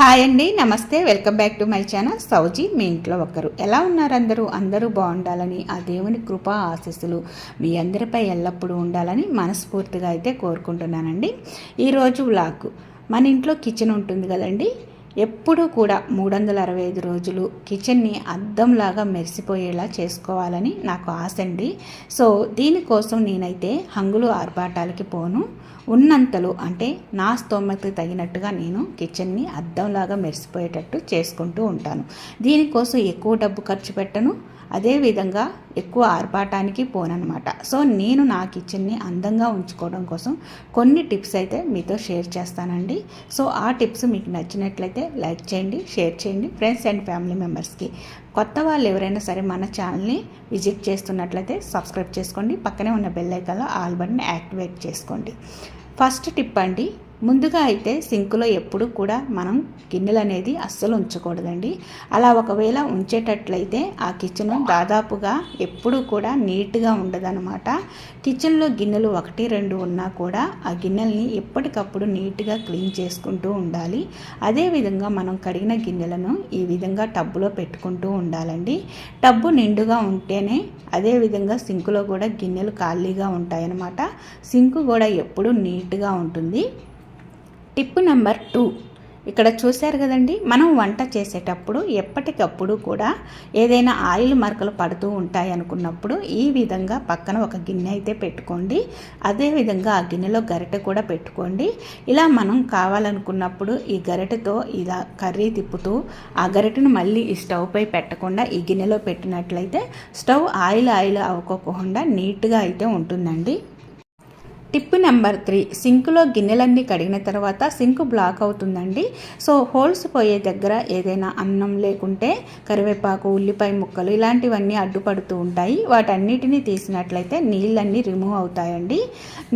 Hi అండి namaste welcome back to my channel. సౌజీ మీ ఇంట్లో ఒకరు. ఎలా ఉన్నారు అందరూ? అందరూ బాగుండాలని ఆ దేవుని కృప ఆశీస్సులు మీ అందరిపై ఎల్లప్పుడూ ఉండాలని మనస్ఫూర్తిగా అయితే కోరుకుంటున్నానండి. ఈరోజు వ్లాగ్ మన ఇంట్లో కిచెన్ ఉంటుంది కదండి. ఎప్పుడూ కూడా మూడు వందల అరవై ఐదు రోజులు కిచెన్ని అద్దంలాగా మెరిసిపోయేలా చేసుకోవాలని నాకు ఆశ అండి. సో దీనికోసం నేనైతే హంగులు ఆర్భాటాలకి పోను. ఉన్నంతలో అంటే నా స్తోమతకు తగినట్టుగా నేను కిచెన్ని అద్దంలాగా మెరిసిపోయేటట్టు చేసుకుంటూ ఉంటాను. దీనికోసం ఎక్కువ డబ్బు ఖర్చు పెట్టను. అదేవిధంగా ఎక్కువ ఆర్భాటానికి పోననమాట సో నేను నా కిచెన్ని అందంగా ఉంచుకోవడం కోసం కొన్ని టిప్స్ అయితే మీతో షేర్ చేస్తానండి. సో ఆ టిప్స్ మీకు నచ్చినట్లయితే లైక్ చేయండి షేర్ చేయండి ఫ్రెండ్స్ అండ్ ఫ్యామిలీ మెంబర్స్కి. కొత్త వాళ్ళు ఎవరైనా సరే మన ఛానల్ని విజిట్ చేస్తున్నట్లయితే సబ్స్క్రైబ్ చేసుకోండి. పక్కనే ఉన్న బెల్ ఐకాన్లో ఆల్ బటన్ యాక్టివేట్ చేసుకోండి. ఫస్ట్ టిప్ అండి ముందుగా అయితే సింకులో ఎప్పుడు కూడా మనం గిన్నెలు అనేది అస్సలు ఉంచకూడదండి. అలా ఒకవేళ ఉంచేటట్లయితే ఆ కిచెన్ దాదాపుగా ఎప్పుడు కూడా నీట్గా ఉండదనమాట కిచెన్లో గిన్నెలు ఒకటి రెండు ఉన్నా కూడా ఆ గిన్నెల్ని ఎప్పటికప్పుడు నీట్గా క్లీన్ చేసుకుంటూ ఉండాలి. అదేవిధంగా మనం కడిగిన గిన్నెలను ఈ విధంగా టబ్బులో పెట్టుకుంటూ ఉండాలండి. టబ్బు నిండుగా ఉంటేనే అదేవిధంగా సింకులో కూడా గిన్నెలు ఖాళీగా ఉంటాయన్నమాట. సింకు కూడా ఎప్పుడూ నీట్గా ఉంటుంది. Tip number two. ఇక్కడ చూశారు కదండి మనం వంట చేసేటప్పుడు ఎప్పటికప్పుడు కూడా ఏదైనా ఆయిల్ మరకలు పడుతూ ఉంటాయి అనుకున్నప్పుడు ఈ విధంగా పక్కన ఒక గిన్నె అయితే పెట్టుకోండి. అదేవిధంగా ఆ గిన్నెలో గరిటె కూడా పెట్టుకోండి. ఇలా మనం కావాలనుకున్నప్పుడు ఈ గరిటెతో ఇలా కర్రీ తిప్పుతూ ఆ గరిటెను మళ్ళీ ఈ స్టవ్పై పెట్టకుండా ఈ గిన్నెలో పెట్టినట్లయితే స్టవ్ ఆయిల్ ఆయిల్ అవ్వకోకుండా నీట్గా అయితే ఉంటుందండి. టిప్ నెంబర్ త్రీ సింకులో గిన్నెలన్నీ కడిగిన తర్వాత సింక్ బ్లాక్ అవుతుందండి. సో హోల్స్ పోయే దగ్గర ఏదైనా అన్నం లేకుంటే కరివేపాకు ఉల్లిపాయ ముక్కలు ఇలాంటివన్నీ అడ్డుపడుతూ ఉంటాయి. వాటన్నిటినీ తీసినట్లయితే నీళ్ళన్నీ రిమూవ్ అవుతాయండి.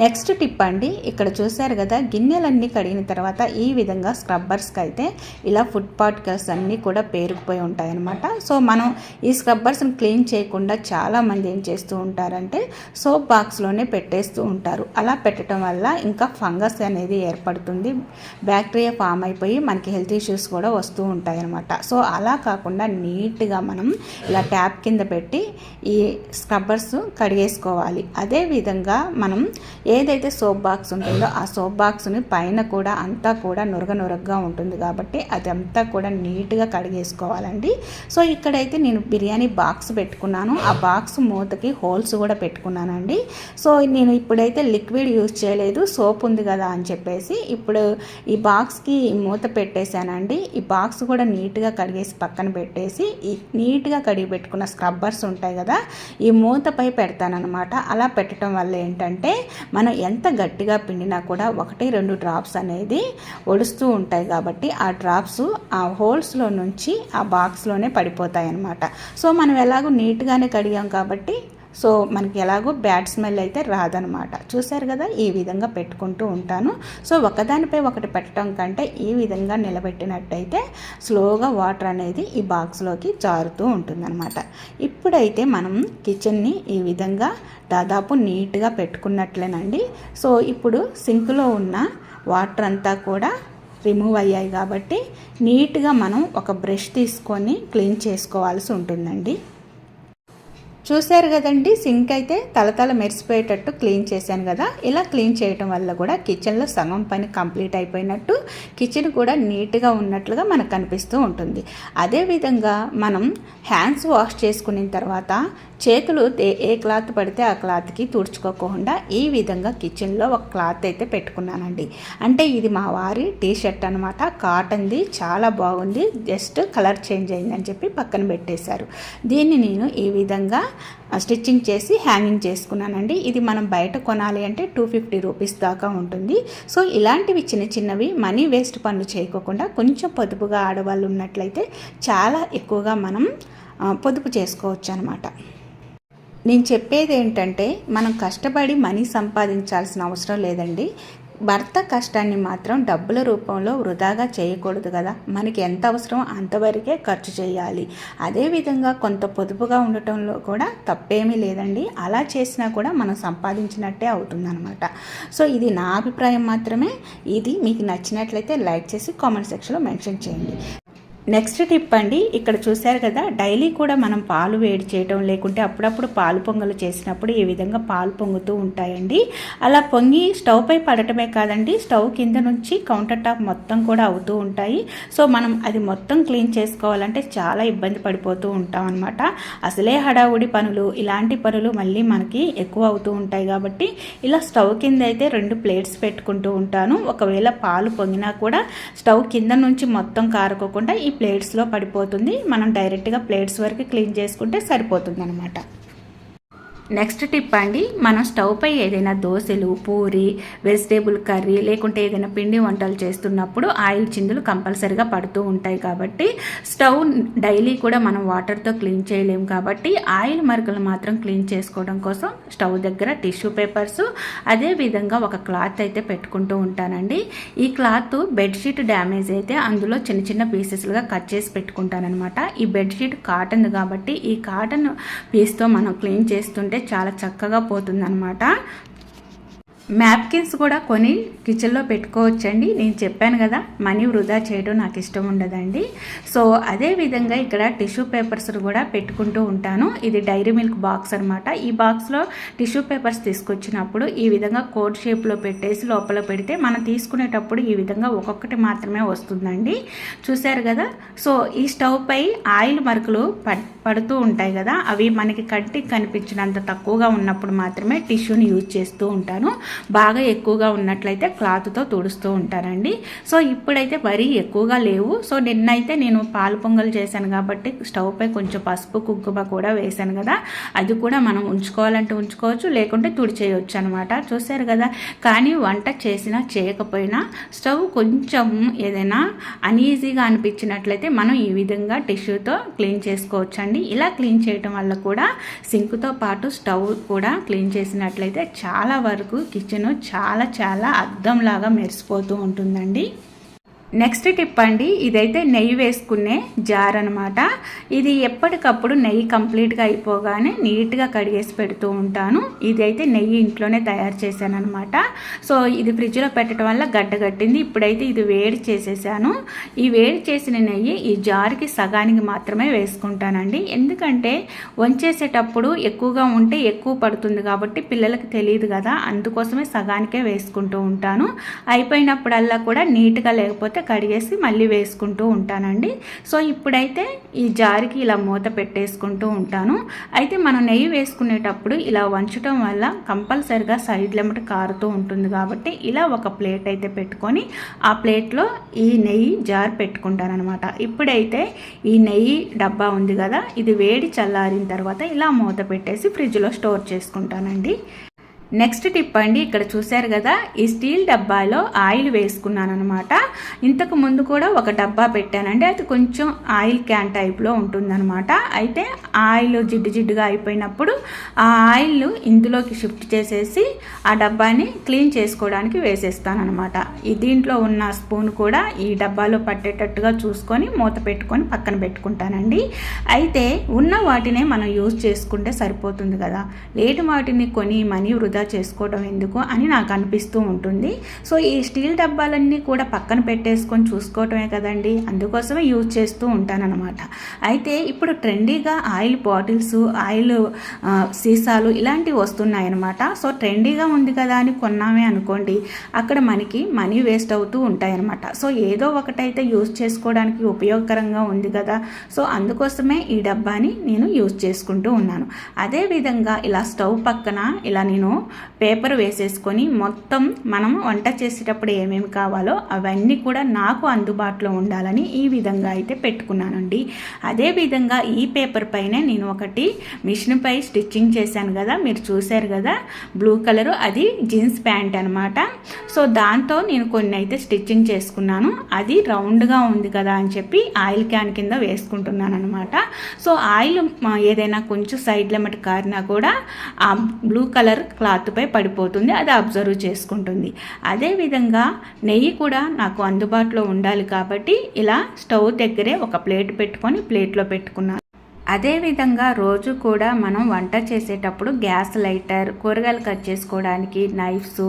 నెక్స్ట్ టిప్ అండి ఇక్కడ చూశారు కదా గిన్నెలన్నీ కడిగిన తర్వాత ఈ విధంగా స్క్రబ్బర్స్కి అయితే ఇలా ఫుడ్ పార్టికల్స్ అన్నీ కూడా పేరుకుపోయి ఉంటాయన్నమాట. సో మనం ఈ స్క్రబ్బర్స్ని క్లీన్ చేయకుండా చాలామంది ఏం చేస్తూ ఉంటారంటే సోప్ బాక్స్లోనే పెట్టేస్తూ ఉంటారు. అలా పెట్టడం వల్ల ఇంకా ఫంగస్ అనేది ఏర్పడుతుంది. బ్యాక్టీరియా ఫామ్ అయిపోయి మనకి హెల్త్ ఇష్యూస్ కూడా వస్తూ ఉంటాయి అనమాట సో అలా కాకుండా నీట్గా మనం ఇలా ట్యాప్ కింద పెట్టి ఈ స్క్రబ్బర్స్ కడిగేసుకోవాలి. అదేవిధంగా మనం ఏదైతే సోప్ బాక్స్ ఉంటుందో ఆ సోప్ బాక్స్ని పైన కూడా అంతా కూడా నురగ నురగగా ఉంటుంది కాబట్టి అదంతా కూడా నీట్గా కడిగేసుకోవాలండి. సో ఇక్కడైతే నేను బిర్యానీ బాక్స్ పెట్టుకున్నాను. ఆ బాక్స్ మూతకి హోల్స్ కూడా పెట్టుకున్నానండి. సో నేను ఇప్పుడైతే లిక్విడ్ లిక్విడ్ యూజ్ చేయలేదు సోప్ ఉంది కదా అని చెప్పేసి ఇప్పుడు ఈ బాక్స్కి మూత పెట్టేశానండి. ఈ బాక్స్ కూడా నీట్గా కడిగేసి పక్కన పెట్టేసి ఈ నీట్గా కడిగి పెట్టుకున్న స్క్రబ్బర్స్ ఉంటాయి కదా ఈ మూతపై పెడతానమాట అలా పెట్టడం వల్ల ఏంటంటే మనం ఎంత గట్టిగా పిండినా కూడా ఒకటి రెండు డ్రాప్స్ అనేది ఒడుస్తూ ఉంటాయి కాబట్టి ఆ డ్రాప్స్ ఆ హోల్స్లో నుంచి ఆ బాక్స్లోనే పడిపోతాయి అన్నమాట సో మనం ఎలాగో నీట్గానే కడిగాం కాబట్టి సో మనకి ఎలాగో బ్యాడ్ స్మెల్ అయితే రాదనమాట. చూసారు కదా ఈ విధంగా పెట్టుకుంటూ ఉంటాను. సో ఒకదానిపై ఒకటి పెట్టడం కంటే ఈ విధంగా నిలబెట్టినట్టయితే స్లోగా వాటర్ అనేది ఈ బాక్స్లోకి జారుతూ ఉంటుందన్నమాట ఇప్పుడైతే మనం కిచెన్ని ఈ విధంగా దాదాపు నీట్గా పెట్టుకున్నట్లేనండి. సో ఇప్పుడు సింక్లో ఉన్న వాటర్ అంతా కూడా రిమూవ్ అయ్యాయి కాబట్టి నీట్గా మనం ఒక బ్రష్ తీసుకొని క్లీన్ చేసుకోవాల్సి ఉంటుందండి. చూశారు కదండి సింక్ అయితే తలతల మెరిసిపోయేటట్టు క్లీన్ చేశాను కదా. ఇలా క్లీన్ చేయటం వల్ల కూడా కిచెన్లో సగం పని కంప్లీట్ అయిపోయినట్టు కిచెన్ కూడా నీట్గా ఉన్నట్లుగా మనకు కనిపిస్తూ ఉంటుంది. అదేవిధంగా మనం హ్యాండ్స్ వాష్ చేసుకున్న తర్వాత చేతులు ఏ క్లాత్ పడితే ఆ క్లాత్కి తుడుచుకోకుండా ఈ విధంగా కిచెన్లో ఒక క్లాత్ అయితే పెట్టుకున్నానండి. అంటే ఇది మా వారి టీ షర్ట్ అనమాట కాటన్ది చాలా బాగుంది. జస్ట్ కలర్ చేంజ్ అయిందని చెప్పి పక్కన పెట్టేశారు. దీన్ని నేను ఈ విధంగా స్టిచ్చింగ్ చేసి హ్యాంగింగ్ చేసుకున్నానండి. ఇది మనం బయట కొనాలి అంటే టూ ఫిఫ్టీ రూపీస్ దాకా ఉంటుంది. సో ఇలాంటివి చిన్న చిన్నవి మనీ వేస్ట్ పనులు చేయకోకుండా కొంచెం పొదుపుగా ఆడవాళ్ళు ఉన్నట్లయితే చాలా ఎక్కువగా మనం పొదుపు చేసుకోవచ్చు అనమాట నేను చెప్పేది ఏంటంటే మనం కష్టపడి మనీ సంపాదించాల్సిన అవసరం లేదండి. భర్త కష్టాన్ని మాత్రం డబ్బుల రూపంలో వృధాగా చేయకూడదు కదా. మనకి ఎంత అవసరం అంతవరకే ఖర్చు చేయాలి. అదేవిధంగా కొంత పొదుపుగా ఉండటంలో కూడా తప్పేమీ లేదండి. అలా చేసినా కూడా మనం సంపాదించినట్టే అవుతుందన్నమాట. సో ఇది నా అభిప్రాయం మాత్రమే. ఇది మీకు నచ్చినట్లయితే లైక్ చేసి కామెంట్ సెక్షన్లో మెన్షన్ చేయండి. నెక్స్ట్ టిప్ అండి ఇక్కడ చూశారు కదా డైలీ కూడా మనం పాలు వేడి చేయటం లేకుంటే అప్పుడప్పుడు పాలు పొంగలు చేసినప్పుడు ఈ విధంగా పాలు పొంగుతూ ఉంటాయండి. అలా పొంగి స్టవ్ పై పడటమే కాదండి స్టవ్ కింద నుంచి కౌంటర్ టాప్ మొత్తం కూడా అవుతూ ఉంటాయి. సో మనం అది మొత్తం క్లీన్ చేసుకోవాలంటే చాలా ఇబ్బంది పడిపోతూ ఉంటాం అనమాట అసలే హడావుడి పనులు ఇలాంటి పనులు మళ్ళీ మనకి ఎక్కువ అవుతూ ఉంటాయి కాబట్టి ఇలా స్టవ్ కింద అయితే రెండు ప్లేట్స్ పెట్టుకుంటూ ఉంటాను. ఒకవేళ పాలు పొంగినా కూడా స్టవ్ కింద నుంచి మొత్తం కారుకోకుండా ఈ ప్లేట్స్లో పడిపోతుంది. మనం డైరెక్ట్గా ప్లేట్స్ వరకు క్లీన్ చేసుకుంటే సరిపోతుంది అనమాట నెక్స్ట్ టిప్ అండి మనం స్టవ్ పై ఏదైనా దోశలు పూరి వెజిటేబుల్ కర్రీ లేకుంటే ఏదైనా పిండి వంటలు చేస్తున్నప్పుడు ఆయిల్ చిందులు కంపల్సరిగా పడుతూ ఉంటాయి కాబట్టి స్టవ్ డైలీ కూడా మనం వాటర్తో క్లీన్ చేయలేము కాబట్టి ఆయిల్ మరకలు మాత్రం క్లీన్ చేసుకోవడం కోసం స్టవ్ దగ్గర టిష్యూ పేపర్స్ అదే విధంగా ఒక క్లాత్ అయితే పెట్టుకుంటూ ఉంటానండి. ఈ క్లాత్ బెడ్షీట్ డ్యామేజ్ అయితే అందులో చిన్న చిన్న పీసెస్లుగా కట్ చేసి పెట్టుకుంటానమాట ఈ బెడ్షీట్ కాటన్ కాబట్టి ఈ కాటన్ పీస్తో మనం క్లీన్ చేస్తుంటే చాలా చక్కగా పోతుందన్నమాట. మ్యాప్కిన్స్ కూడా కొని కిచెన్లో పెట్టుకోవచ్చండి. నేను చెప్పాను కదా మనీ వృధా చేయడం నాకు ఇష్టం ఉండదండి. సో అదే విధంగా ఇక్కడ టిష్యూ పేపర్స్ కూడా పెట్టుకుంటూ ఉంటాను. ఇది డైరీ మిల్క్ బాక్స్ అనమాట ఈ బాక్స్లో టిష్యూ పేపర్స్ తీసుకొచ్చినప్పుడు ఈ విధంగా కోడ్ షేప్లో పెట్టేసి లోపల పెడితే మనం తీసుకునేటప్పుడు ఈ విధంగా ఒక్కొక్కటి మాత్రమే వస్తుందండి. చూశారు కదా? సో ఈ స్టవ్ పై ఆయిల్ మరకలు పడుతూ ఉంటాయి కదా అవి మనకి కంటికి కనిపించినంత తక్కువగా ఉన్నప్పుడు మాత్రమే టిష్యూని యూజ్ చేస్తూ ఉంటాను. బాగా ఎక్కువగా ఉన్నట్లయితే క్లాత్తో తుడుస్తూ ఉంటానండి సో ఇప్పుడైతే మరీ ఎక్కువగా లేవు. సో నిన్నైతే నేను పాలు పొంగల్ చేశాను కాబట్టి స్టవ్పై కొంచెం పసుపు కుంకుమ కూడా వేశాను కదా. అది కూడా మనం ఉంచుకోవాలంటే ఉంచుకోవచ్చు లేకుంటే తుడిచేయచ్చు అనమాట చూసారు కదా? కానీ వంట చేసినా చేయకపోయినా స్టవ్ కొంచెం ఏదైనా అన్ఈజీగా అనిపించినట్లయితే మనం ఈ విధంగా టిష్యూతో క్లీన్ చేసుకోవచ్చు అండి ఇలా క్లీన్ చేయటం వల్ల కూడా సింక్తో పాటు స్టవ్ కూడా క్లీన్ చేసినట్లయితే చాలా వరకు కిచెన్ చాలా చాలా అద్దంలాగా మెరిసిపోతూ ఉంటుందండి. నెక్స్ట్ టిప్ అండి ఇదైతే నెయ్యి వేసుకునే జార్ అనమాట ఇది ఎప్పటికప్పుడు నెయ్యి కంప్లీట్గా అయిపోగానే నీట్గా కడిగేసి పెడుతూ ఉంటాను. ఇది అయితే నెయ్యి ఇంట్లోనే తయారు చేశాను అనమాట సో ఇది ఫ్రిడ్జ్లో పెట్టడం వల్ల గడ్డగట్టింది ఇప్పుడైతే ఇది వేడి చేసేసాను. ఈ వేడి చేసిన నెయ్యి ఈ జార్కి సగానికి మాత్రమే వేసుకుంటానండి. ఎందుకంటే వంచేసేటప్పుడు ఎక్కువగా ఉంటే ఎక్కువ పడుతుంది కాబట్టి పిల్లలకి తెలియదు కదా. అందుకోసమే సగానికే వేసుకుంటూ ఉంటాను. అయిపోయినప్పుడల్లా కూడా నీట్గా లేకపోతే కడిగేసి మళ్ళీ వేసుకుంటూ ఉంటానండి. సో ఇప్పుడైతే ఈ జారికి ఇలా మూత పెట్టేసుకుంటూ ఉంటాను. అయితే మనం నెయ్యి వేసుకునేటప్పుడు ఇలా వంచడం వల్ల కంపల్సరిగా సైడ్ లెమట కారుతూ ఉంటుంది కాబట్టి ఇలా ఒక ప్లేట్ అయితే పెట్టుకొని ఆ ప్లేట్లో ఈ నెయ్యి జార్ పెట్టుకుంటాను అనమాట ఇప్పుడైతే ఈ నెయ్యి డబ్బా ఉంది కదా ఇది వేడి చల్లారిన తర్వాత ఇలా మూత పెట్టేసి ఫ్రిడ్జ్లో స్టోర్ చేసుకుంటానండి. నెక్స్ట్ టిప్ అండి ఇక్కడ చూశారు కదా ఈ స్టీల్ డబ్బాలో ఆయిల్ వేసుకున్నాను అనమాట ఇంతకు ముందు కూడా ఒక డబ్బా పెట్టానండి అది కొంచెం ఆయిల్ క్యాన్ టైప్లో ఉంటుందన్నమాట. అయితే ఆయిల్ జిడ్డు జిడ్డుగా అయిపోయినప్పుడు ఆ ఆయిల్ ఇందులోకి షిఫ్ట్ చేసేసి ఆ డబ్బాని క్లీన్ చేసుకోవడానికి వేసేస్తానమాట ఈ దీంట్లో ఉన్న స్పూన్ కూడా ఈ డబ్బాలో పట్టేటట్టుగా చూసుకొని మూత పెట్టుకొని పక్కన పెట్టుకుంటానండి. అయితే ఉన్న వాటినే మనం యూజ్ చేసుకుంటే సరిపోతుంది కదా. లేటు వాటిని కొని మనీ వృధా చేసుకోవడం ఎందుకు అని నాకు అనిపిస్తూ ఉంటుంది. సో ఈ స్టీల్ డబ్బాలన్నీ కూడా పక్కన పెట్టేసుకొని చూసుకోవటమే కదండి. అందుకోసమే యూజ్ చేస్తూ ఉంటానన్నమాట. అయితే ఇప్పుడు ట్రెండీగా ఆయిల్ బాటిల్స్ ఆయిల్ సీసాలు ఇలాంటివి వస్తున్నాయన్నమాట. సో ట్రెండీగా ఉంది కదా అని కొన్నామే అనుకోండి అక్కడ మనకి మనీ వేస్ట్ అవుతూ ఉంటాయన్నమాట. సో ఏదో ఒకటైతే యూజ్ చేసుకోవడానికి ఉపయోగకరంగా ఉంది కదా. సో అందుకోసమే ఈ డబ్బాని నేను యూజ్ చేసుకుంటూ ఉన్నాను. అదేవిధంగా ఇలా స్టవ్ పక్కన ఇలా నేను పేపర్ వేసేసుకొని మొత్తం మనం వంట చేసేటప్పుడు ఏమేమి కావాలో అవన్నీ కూడా నాకు అందుబాటులో ఉండాలని ఈ విధంగా అయితే పెట్టుకున్నానండి. అదేవిధంగా ఈ పేపర్ పైనే నేను ఒకటి మిషన్పై స్టిచ్చింగ్ చేశాను కదా మీరు చూశారు కదా బ్లూ కలరు అది జీన్స్ ప్యాంట్ అనమాట సో దాంతో నేను కొన్ని అయితే స్టిచ్చింగ్ చేసుకున్నాను. అది రౌండ్గా ఉంది కదా అని చెప్పి ఆయిల్ క్యాన్ కింద వేసుకుంటున్నాను అనమాట సో ఆయిల్ ఏదైనా కొంచెం సైడ్ లెమట్ కారినా కూడా ఆ బ్లూ కలర్ క్లాత్ క్లాత్పై పడిపోతుంది అది అబ్జర్వ్ చేసుకుంటుంది. అదేవిధంగా నెయ్యి కూడా నాకు అందుబాటులో ఉండాలి కాబట్టి ఇలా స్టవ్ దగ్గరే ఒక ప్లేట్ పెట్టుకొని ప్లేట్లో పెట్టుకున్నాను. అదేవిధంగా రోజు కూడా మనం వంట చేసేటప్పుడు గ్యాస్ లైటర్ కూరగాయలు కట్ చేసుకోవడానికి నైఫ్స్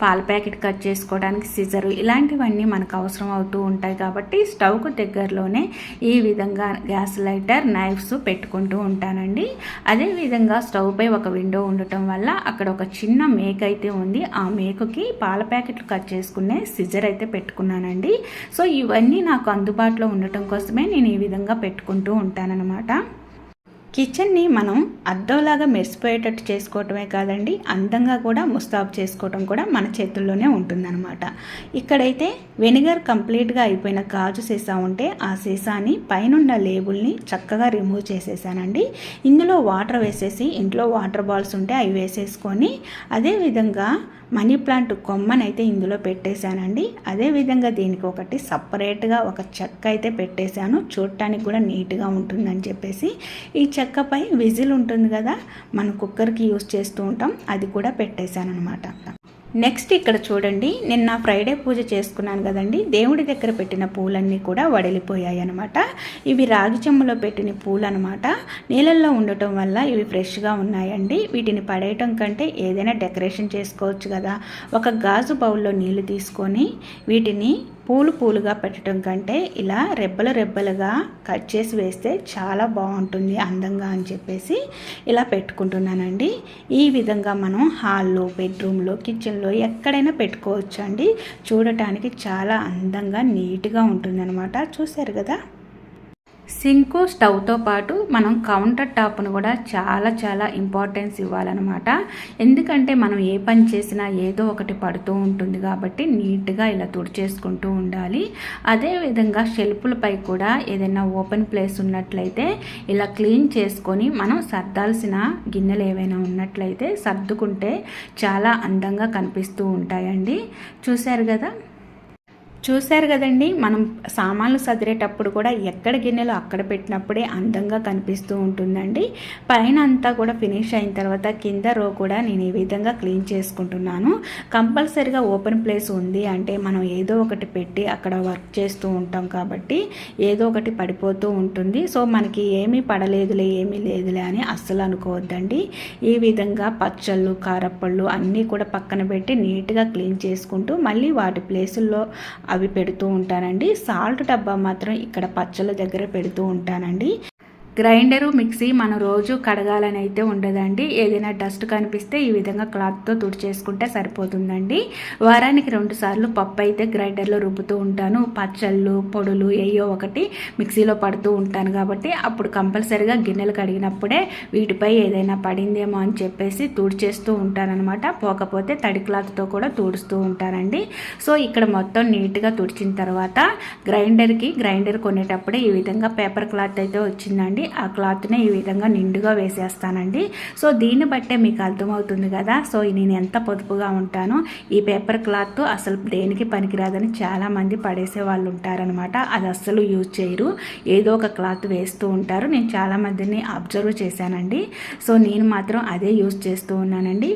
పాల ప్యాకెట్ కట్ చేసుకోవడానికి సిజరు ఇలాంటివన్నీ మనకు అవసరం అవుతూ ఉంటాయి కాబట్టి స్టవ్కు దగ్గరలోనే ఈ విధంగా గ్యాస్ లైటర్ నైఫ్స్ పెట్టుకుంటూ ఉంటానండి. అదేవిధంగా స్టవ్ పై ఒక విండో ఉండటం వల్ల అక్కడ ఒక చిన్న మేక అయితే ఉంది. ఆ మేకకి పాల ప్యాకెట్లు కట్ చేసుకునే సిజర్ అయితే పెట్టుకున్నానండి. సో ఇవన్నీ నాకు అందుబాటులో ఉండటం కోసమే నేను ఈ విధంగా పెట్టుకుంటూ ఉంటానన్నమాట. కిచెన్ని మనం అద్దంలాగా మెరిసిపోయేటట్టు చేసుకోవటమే కాదండి అందంగా కూడా ముస్తాబు చేసుకోవటం కూడా మన చేతుల్లోనే ఉంటుందన్నమాట. ఇక్కడైతే వెనిగర్ కంప్లీట్గా అయిపోయిన గాజు సీసా ఉంటే ఆ సీసాని పైనున్న లేబుల్ని చక్కగా రిమూవ్ చేసేసానండి. ఇందులో వాటర్ వేసేసి ఇంట్లో వాటర్ బాల్స్ ఉంటే అవి వేసేసుకొని అదేవిధంగా మనీ ప్లాంట్ కొమ్మనైతే ఇందులో పెట్టేశానండి. అదేవిధంగా దీనికి ఒకటి సపరేట్గా ఒక చెక్క అయితే పెట్టేశాను. చూడటానికి కూడా నీట్గా ఉంటుందని చెప్పేసి. ఈ చెక్కపై విజిల్ ఉంటుంది కదా మన కుక్కర్కి యూస్ చేస్తూ ఉంటాం. అది కూడా పెట్టేశాను అనమాట నెక్స్ట్ ఇక్కడ చూడండి నిన్న ఫ్రైడే పూజ చేసుకున్నాను కదండి దేవుడి దగ్గర పెట్టిన పూలన్నీ కూడా వడిలిపోయాయి అనమాట ఇవి రాగి చెమ్మలో పెట్టిన పూలు అనమాట నీళ్ళల్లో ఉండటం వల్ల ఇవి ఫ్రెష్గా ఉన్నాయండి. వీటిని పడేయటం కంటే ఏదైనా డెకరేషన్ చేసుకోవచ్చు కదా. ఒక గాజు బౌల్లో నీళ్ళు తీసుకొని వీటిని పూలు పూలుగా పెట్టడం కంటే ఇలా రెబ్బలు రెబ్బలుగా కట్ చేసి వేస్తే చాలా బాగుంటుంది అందంగా అని చెప్పేసి ఇలా పెట్టుకుంటున్నానండి. ఈ విధంగా మనం హాల్లో బెడ్రూమ్లో కిచెన్లో ఎక్కడైనా పెట్టుకోవచ్చు అండి చూడటానికి చాలా అందంగా నీట్గా ఉంటుందన్నమాట. చూశారు కదా? సింకు స్టవ్తో పాటు మనం కౌంటర్ టాప్ను కూడా చాలా చాలా ఇంపార్టెన్స్ ఇవ్వాలన్నమాట. ఎందుకంటే మనం ఏ పని చేసినా ఏదో ఒకటి పడుతూ ఉంటుంది కాబట్టి నీట్గా ఇలా తుడిచేసుకుంటూ ఉండాలి. అదేవిధంగా షెల్ఫ్లపై కూడా ఏదైనా ఓపెన్ ప్లేస్ ఉన్నట్లయితే ఇలా క్లీన్ చేసుకొని మనం సర్దాల్సిన గిన్నెలు ఏవైనా ఉన్నట్లయితే సర్దుకుంటే చాలా అందంగా కనిపిస్తూ ఉంటాయండి. చూశారు కదా? చూశారు కదండి మనం సామాన్లు సదిరేటప్పుడు కూడా ఎక్కడ గిన్నెలు అక్కడ పెట్టినప్పుడే అందంగా కనిపిస్తూ ఉంటుందండి. పైన అంతా కూడా ఫినిష్ అయిన తర్వాత కింద రో కూడా నేను ఈ విధంగా క్లీన్ చేసుకుంటున్నాను. కంపల్సరిగా ఓపెన్ ప్లేస్ ఉంది అంటే మనం ఏదో ఒకటి పెట్టి అక్కడ వర్క్ చేస్తూ ఉంటాం కాబట్టి ఏదో ఒకటి పడిపోతూ ఉంటుంది. సో మనకి ఏమీ పడలేదులే ఏమీ లేదులే అని అస్సలు అనుకోవద్దండి. ఈ విధంగా పచ్చళ్ళు కారప్పళ్ళు అన్నీ కూడా పక్కన పెట్టి నీట్గా క్లీన్ చేసుకుంటూ మళ్ళీ వాటి ప్లేసుల్లో అవి పెడుతూ ఉంటానండి. సాల్ట్ డబ్బా మాత్రం ఇక్కడ పచ్చళ్ళ దగ్గర పెడుతూ ఉంటానండి. గ్రైండరు మిక్సీ మనం రోజు కడగాలని అయితే ఉండదండి. ఏదైనా డస్ట్ కనిపిస్తే ఈ విధంగా క్లాత్తో తుడిచేసుకుంటే సరిపోతుందండి. వారానికి రెండు సార్లు పప్పు అయితే గ్రైండర్లో రుబ్బుతూ ఉంటాను. పచ్చళ్ళు పొడులు ఏయో ఒకటి మిక్సీలో పడుతూ ఉంటాను కాబట్టి అప్పుడు కంపల్సరిగా గిన్నెలు కడిగినప్పుడే వీటిపై ఏదైనా పడిందేమో అని చెప్పేసి తుడిచేస్తూ ఉంటానన్నమాట. పోకపోతే తడి క్లాత్తో కూడా తుడుస్తూ ఉంటానండి. సో ఇక్కడ మొత్తం నీట్గా తుడిచిన తర్వాత గ్రైండర్కి గ్రైండర్ కొనేటప్పుడే ఈ విధంగా పేపర్ క్లాత్ అయితే వచ్చిందండి. ఆ క్లాత్ని ఈ విధంగా నిండుగా వేసేస్తానండి. సో దీన్ని బట్టే మీకు అర్థమవుతుంది కదా. సో నేను ఎంత పొదుపుగా ఉంటానో ఈ పేపర్ క్లాత్ అసలు దేనికి పనికిరాదని చాలామంది పడేసే వాళ్ళు ఉంటారనమాట అది అస్సలు యూజ్ చేయరు. ఏదో ఒక క్లాత్ వేస్తూ ఉంటారు. నేను చాలామందిని అబ్జర్వ్ చేశానండి. సో నేను మాత్రం అదే యూజ్ చేస్తూ ఉన్నానండి.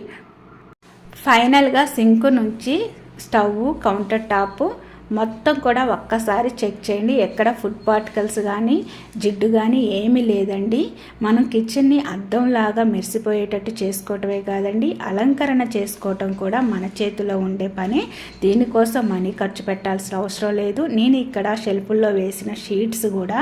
ఫైనల్గా సింక్ నుంచి స్టవ్ కౌంటర్ టాప్ మొత్తం కూడా ఒక్కసారి చెక్ చేయండి. ఎక్కడ ఫుడ్ పార్టికల్స్ కానీ జిడ్డు కానీ ఏమీ లేదండి. మనం కిచెన్ని అద్దంలాగా మెరిసిపోయేటట్టు చేసుకోవటమే కాదండి. అలంకరణ చేసుకోవటం కూడా మన చేతిలో ఉండే పని. దీనికోసం మనీ ఖర్చు పెట్టాల్సిన అవసరం లేదు. నేను ఇక్కడ షెల్ఫుల్లో వేసిన షీట్స్ కూడా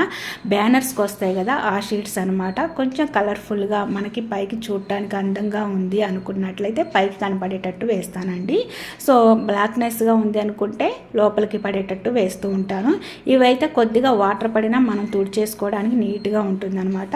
బ్యానర్స్కి వస్తాయి కదా ఆ షీట్స్ అనమాట కొంచెం కలర్ఫుల్గా మనకి పైకి చూడటానికి అందంగా ఉంది అనుకున్నట్లయితే పైకి కనపడేటట్టు వేస్తానండి. సో బ్లాక్నెస్గా ఉంది అనుకుంటే లోపలికి లోపలికి పడేటట్టు వేస్తూ ఉంటాను. ఇవైతే కొద్దిగా వాటర్ పడినా మనం తుడిచేసుకోవడానికి నీట్గా ఉంటుందన్నమాట.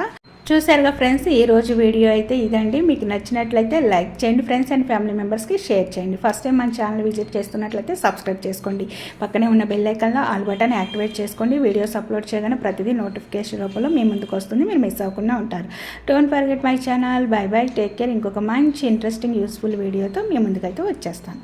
చూసారుగా ఫ్రెండ్స్ ఈ రోజు వీడియో అయితే ఇదండి. మీకు నచ్చినట్లయితే లైక్ చేయండి ఫ్రెండ్స్ అండ్ ఫ్యామిలీ మెంబర్స్కి షేర్ చేయండి. ఫస్ట్ టైం మన ఛానల్ విజిట్ చేస్తున్నట్లయితే సబ్స్క్రైబ్ చేసుకోండి. పక్కనే ఉన్న బెల్ ఐకన్లో ఆల్ బటన్ యాక్టివేట్ చేసుకోండి. వీడియోస్ అప్లోడ్ చేయగానే ప్రతిదీ నోటిఫికేషన్ రూపంలో మీ ముందుకు వస్తుంది. మీరు మిస్ అవ్వకుండా ఉంటారు. Don't forget my channel bye bye take care ఇంకొక మంచి ఇంట్రెస్టింగ్ యూస్ఫుల్ వీడియోతో మీ ముందుకైతే వచ్చేస్తాను.